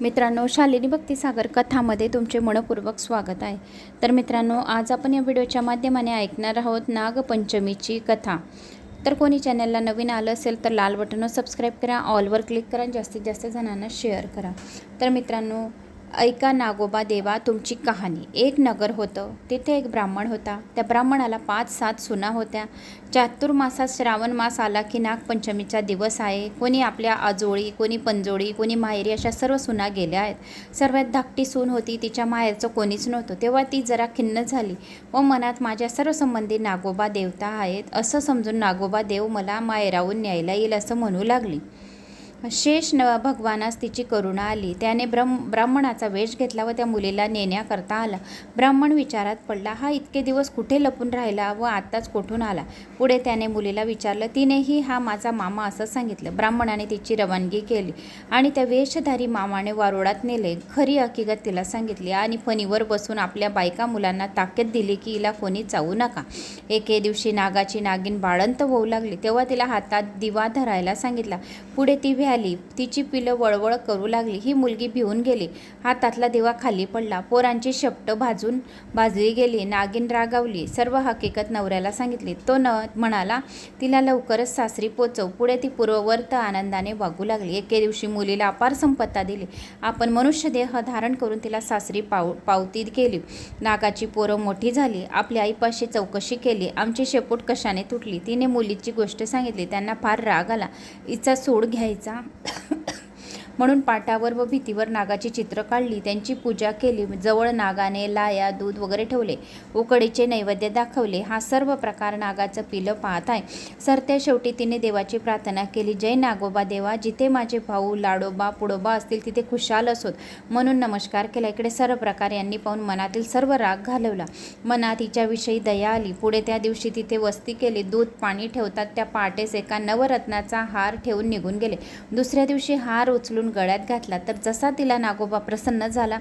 मित्रांनो शालिनी भक्तीसागर कथामध्ये तुमचे मनपूर्वक स्वागत आहे. तर मित्रांनो आज आपण या व्हिडिओच्या माध्यमाने ऐकणार आहोत नागपंचमीची कथा. तर कोणी चॅनलला नवीन आलं असेल तर लाल बटनवर सबस्क्राईब करा ऑलवर क्लिक करा जास्तीत जास्त जणांना शेअर करा. तर मित्रांनो ऐका नागोबा देवा तुमची कहाणी. एक नगर होतं. तिथे एक ब्राह्मण होता. त्या ब्राह्मणाला पाच सात सुना होत्या. चातुर्मासात श्रावण मास आला की नागपंचमीचा दिवस आहे. कोणी आपल्या आजोळी कोणी पंजोळी कोणी माहेरी अशा सर्व सुना गेल्या आहेत. सर्वात धाकटी सून होती. तिच्या माहेरचं कोणीच नव्हतं. तेव्हा ती जरा खिन्न झाली. व मनात माझ्या सर्व संबंधी नागोबा देवता आहेत. असं समजून नागोबा देव मला माहेरावून न्यायला येईल असं म्हणू लागली. शेष न भगवानास तिची करुणा आली. त्याने ब्रह्म ब्राह्मणाचा वेश घेतला व त्या मुलीला नेण्याकरता आला. ब्राह्मण विचारात पडला हा इतके दिवस कुठे लपून राहिला व आत्ताच कोठून आला? पुढे त्याने मुलीला विचारलं तिनेही हा माझा मामा असं सांगितलं. ब्राह्मणाने तिची रवानगी केली आणि त्या वेशधारी मामाने वारुळात नेले. खरी हकीकत तिला सांगितली आणि फणीवर बसून आपल्या बायका मुलांना ताकद दिली की हिला कोणी चावू नका. एके दिवशी नागाची नागिन बाळंत होऊ लागली. तेव्हा तिला हातात दिवा धरायला सांगितला. पुढे ती भ्याली तिची पिलं वळवळ करू लागली. ही मुलगी भिवून गेली. हातातला दिवा खाली पडला. पोरांची शपट भाजून भाजली गेली. नागिन रागावली. सर्व हकीकत नवऱ्याला सांगितली. तो न म्हणाला तिला लवकरच सासरी पोचव. पुढे ती पूर्ववर्त आनंदाने वागू लागली. एके दिवशी मुलीला अपार संपत्ता दिली. आपण मनुष्य देह धारण करून तिला सासरी पाव पावती केली. नागाची पोरं मोठी झाली. आपल्या आईपाशी चौकशी केली. आमची शेपूट कशाने तुटली? तिने मुलीची गोष्ट सांगितली. त्यांना फार राग आला. इचा सोड घ्यायचा? 啊。म्हणून पाटावर व भीतीवर नागाची चित्र काढली. त्यांची पूजा केली. जवळ नागाने लाया दूध वगैरे ठेवले. उकडीचे नैवेद्य दाखवले. हा सर्व प्रकार नागाचं पिलं पाहत आहे. सरत्या शेवटी तिने देवाची प्रार्थना केली. जय नागोबा देवा जिथे माझे भाऊ लाडोबा पुडोबा असतील तिथे खुशाल असोत. म्हणून नमस्कार केला. इकडे सर्व प्रकार यांनी पाहून मनातील सर्व राग घालवला. मनात हिच्याविषयी दया आली. पुढे त्या दिवशी तिथे वस्ती केली. दूध पाणी ठेवतात. त्या पहाटेस एका नवरत्नाचा हार ठेवून निघून गेले. दुसऱ्या दिवशी हार उचलून गळ्यात घातला. तर जसा तिला नागोबा प्रसन्न झाला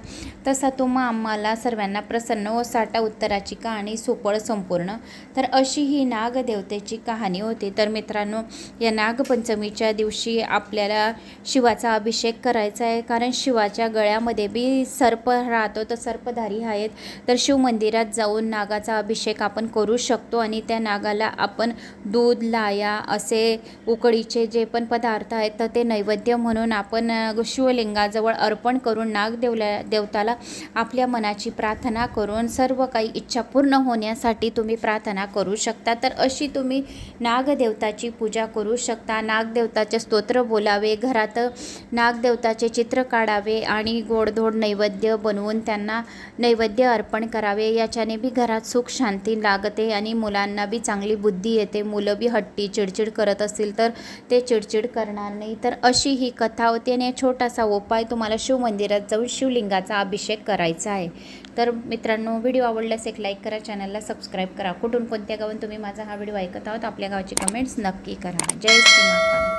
तसा तो मग आम्हाला सर्वांना प्रसन्न व साठा उत्तराची कहाणी सोपळ संपूर्ण. तर अशी ही नागदेवतेची कहाणी होती. तर मित्रांनो या नागपंचमीच्या दिवशी आपल्याला शिवाचा अभिषेक करायचा आहे. कारण शिवाच्या गळ्यामध्ये बी सर्प राहतो तर सर्पधारी आहेत. तर शिव मंदिरात जाऊन नागाचा अभिषेक आपण करू शकतो आणि त्या नागाला आपण दूध लाया असे उकडीचे जे पण पदार्थ आहेत तर ते नैवेद्य म्हणून आपण शिवलिंगाजवळ अर्पण करून नागदेवला देवताला आपल्या मनाची प्रार्थना करून सर्व काही इच्छा पूर्ण होण्यासाठी तुम्ही प्रार्थना करू शकता. तर अशी तुम्ही नागदेवताची पूजा करू शकता. नागदेवताचे स्तोत्र बोलावे घरात नागदेवताचे चित्र काढावे आणि गोडधोड नैवेद्य बनवून त्यांना नैवेद्य अर्पण करावे. याच्याने बी घरात सुख शांती लागते आणि मुलांना बी चांगली बुद्धी येते. मुलं बी हट्टी चिडचिड करत असतील तर ते चिडचिड करणार नाही. तर अशी ही कथा होती आणि छोटासा उपाय तुम्हाला शिवमंदिरात जाऊन शिवलिंगाचा अभिषेक करायचा आहे. तर मित्रांनो व्हिडिओ आवडल्यास एक लाईक करा चॅनलला सबस्क्राईब करा. कुठून कोणत्या गावून तुम्ही माझा हा व्हिडिओ ऐकत आहोत आपल्या गावाची कमेंट्स नक्की करा. जय श्री महाकाल